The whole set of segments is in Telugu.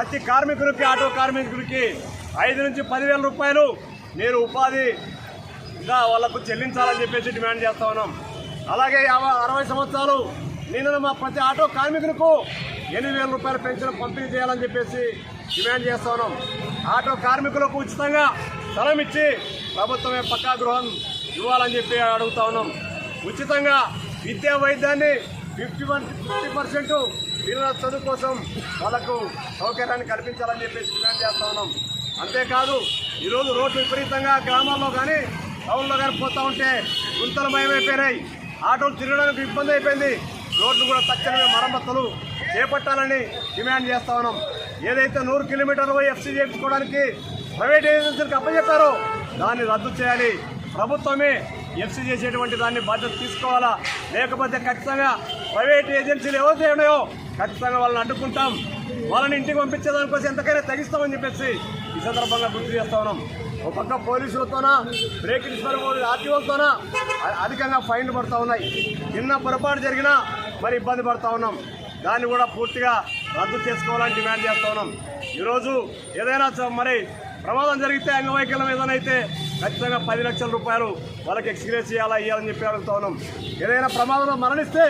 ప్రతి కార్మికులకి ఆటో కార్మికులకి ఐదు నుంచి పదివేల రూపాయలు నేను ఉపాధి ఇంకా వాళ్ళకు చెల్లించాలని చెప్పేసి డిమాండ్ చేస్తా ఉన్నాం. అలాగే అరవై సంవత్సరాలు నిన్న మా ప్రతి ఆటో కార్మికులకు ఎనిమిది వేల రూపాయల పెన్షన్ పంపిణీ చేయాలని చెప్పేసి డిమాండ్ చేస్తా ఉన్నాం. ఆటో కార్మికులకు ఉచితంగా స్థలం ఇచ్చి ప్రభుత్వమే పక్కా గృహం ఇవ్వాలని చెప్పి అడుగుతా ఉన్నాం. ఉచితంగా విద్యా వైద్యాన్ని ఫిఫ్టీ వన్ ఫిఫ్టీ పర్సెంట్ పిల్లల చదువు కోసం వాళ్ళకు సౌకర్యాన్ని కల్పించాలని చెప్పేసి డిమాండ్ చేస్తా ఉన్నాం. అంతేకాదు ఈరోజు రోడ్లు విపరీతంగా గ్రామాల్లో కానీ టౌన్లో కానీ పోతా ఉంటే గుంతలు భయమైపోయినాయి ఆటోలు తిరగడానికి ఇబ్బంది అయిపోయింది. రోడ్లు కూడా తక్షణమే మరమ్మతులు చేపట్టాలని డిమాండ్ చేస్తా ఉన్నాం. ఏదైతే నూరు కిలోమీటర్లు పోయి ఎఫ్సీ చేయించుకోవడానికి ప్రైవేట్ ఏజెన్సీలకు అప్పచెప్పారో దాన్ని రద్దు చేయాలి. ప్రభుత్వమే ఎఫ్సీ చేసేటువంటి దాన్ని బాధ్యత తీసుకోవాలా? లేకపోతే ఖచ్చితంగా ప్రైవేట్ ఏజెన్సీలు ఎవరైతే ఉన్నాయో ఖచ్చితంగా వాళ్ళని అడ్డుకుంటాం. వాళ్ళని ఇంటికి పంపించేదానికోసం ఎంతకైనా తగ్గిస్తామని చెప్పేసి ఈ సందర్భంగా గుర్తు చేస్తా ఉన్నాం. ఒక పక్క పోలీసులతోనా బ్రేక్ ఇన్స్పెక్టర్ ఆర్టీఓలతోనా అధికంగా ఫైన్లు పడుతూ ఉన్నాయి. చిన్న పొరపాటు జరిగినా మరి ఇబ్బంది పడుతూ ఉన్నాం. దాన్ని కూడా పూర్తిగా రద్దు చేసుకోవాలని డిమాండ్ చేస్తూ ఉన్నాం. ఈరోజు ఏదైనా మరి ప్రమాదం జరిగితే అంగవైకల్యం ఏదైనా అయితే ఖచ్చితంగా పది లక్షల రూపాయలు వాళ్ళకి ఎక్స్గ్రేస్ చేయాలా ఇవ్వాలని చెప్పి అడుగుతా ఉన్నాం. ఏదైనా ప్రమాదంలో మరణిస్తే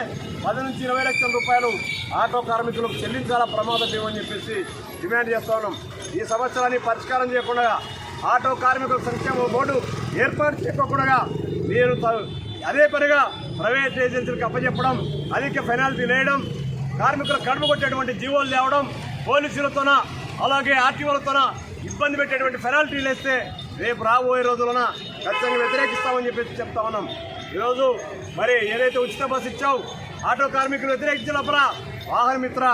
పది నుంచి ఇరవై లక్షల రూపాయలు ఆటో కార్మికులకు చెల్లించాలా ప్రమాద బీమా అని చెప్పేసి డిమాండ్ చేస్తా ఉన్నాం. ఈ సమస్యలని పరిష్కారం చేయకుండా ఆటో కార్మికుల సంక్షేమ బోర్డు ఏర్పాటు చేయకుండా మీరు త- అదే పనిగా ప్రైవేట్ ఏజెన్సీలకు అప్పచెప్పడం అధిక పెనాల్టీ వేయడం కార్మికులు కడుపు కొట్టేటువంటి జీవోలు తేవడం పోలీసులతోన అలాగే ఆర్టీఓలతోన ఇబ్బంది పెట్టేటువంటి పెనాల్టీలు వేస్తే రేపు రాబోయే రోజులన ఖచ్చితంగా వ్యతిరేకిస్తామని చెప్పేసి చెప్తా ఉన్నాం. ఈరోజు మరి ఏదైతే ఉచిత బస్సు ఇచ్చావు ఆటో కార్మికులు వ్యతిరేకించినప్పుడ వాహన మిత్ర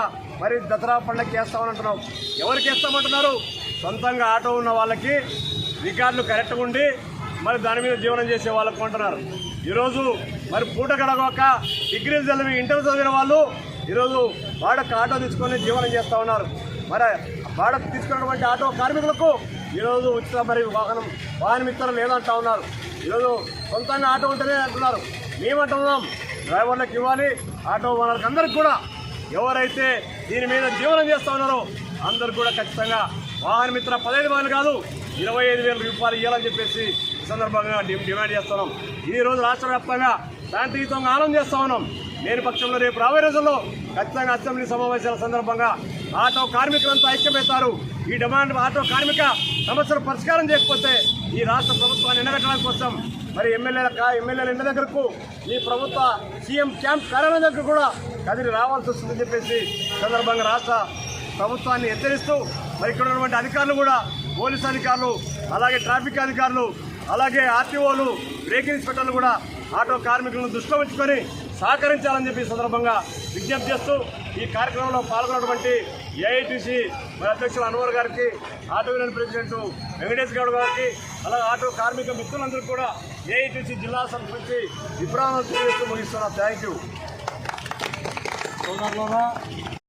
మరి దసరా పండగకి వేస్తామని అంటున్నావు ఎవరికి వేస్తామంటున్నారు? సొంతంగా ఆటో ఉన్న వాళ్ళకి రికార్డులు కరెక్ట్గా ఉండి మరి దాని మీద జీవనం చేసే వాళ్ళకు అంటున్నారు. ఈరోజు మరి పూట గడగొక డిగ్రీలు చదివి ఇంటర్ చదివిన వాళ్ళు ఈరోజు వాడక ఆటో తీసుకొని జీవనం చేస్తూ ఉన్నారు. మరి వాడక తీసుకున్నటువంటి ఆటో కార్మికులకు ఈరోజు ఉచిత మరి వాహనం వాహన మిత్రం లేదంటా ఉన్నారు. ఈరోజు సొంతంగా ఆటో ఉంటేనే అంటున్నారు. మేమంటున్నాం. డ్రైవర్లకు ఇవ్వాలి. ఆటో వాళ్ళకి అందరికి కూడా ఎవరైతే దీని మీద జీవనం చేస్తూ ఉన్నారో అందరు కూడా ఖచ్చితంగా వాహన మిత్ర పదహైదు వేలు కాదు ఇరవై ఐదు వేల రూపాయలు ఇవ్వాలని చెప్పేసి ఈ సందర్భంగా డిమాండ్ చేస్తున్నాం ఈ రోజు రాష్ట్ర వ్యాప్తంగా శాంతియుతంగా ఆనందం చేస్తా ఉన్నాం. లేని పక్షంలో రేపు రాబోయే రోజుల్లో ఖచ్చితంగా అసెంబ్లీ సమావేశాల సందర్భంగా ఆటో కార్మికులంతా ఐక్యమవుతారు. ఈ డిమాండ్ ఆటో కార్మిక సమస్యలు పరిష్కారం చేయకపోతే ఈ రాష్ట్ర ప్రభుత్వాన్ని ఎండగట్టడం కోసం మరి ఎమ్మెల్యేల ఎమ్మెల్యేల ఇంటి దగ్గరకు ఈ ప్రభుత్వ సీఎం క్యాంప్ కార్యాలయం దగ్గర కూడా కదిలి రావాల్సి వస్తుందని చెప్పేసి సందర్భంగా రాష్ట్ర ప్రభుత్వాన్ని హెచ్చరిస్తూ మరి ఇక్కడ ఉన్నటువంటి అధికారులు కూడా పోలీస్ అధికారులు అలాగే ట్రాఫిక్ అధికారులు అలాగే ఆర్టీఓలు బ్రేక్ ఇన్స్పెక్టర్లు కూడా ఆటో కార్మికులను దృష్టిలో ఉంచుకొని సహకరించాలని చెప్పి సందర్భంగా విజ్ఞప్తి చేస్తూ ఈ కార్యక్రమంలో పాల్గొన్నటువంటి ఏఐటీసీ మన అధ్యక్షులు అన్వర్ గారికి auto union president Venkatesh Goud గారికి అలాగే ఆటో కార్మిక మిత్రులందరికీ కూడా ఏఐటీసీ జిల్లా సంబంధించి విప్రాణాలు ముగిస్తున్నా. Thank you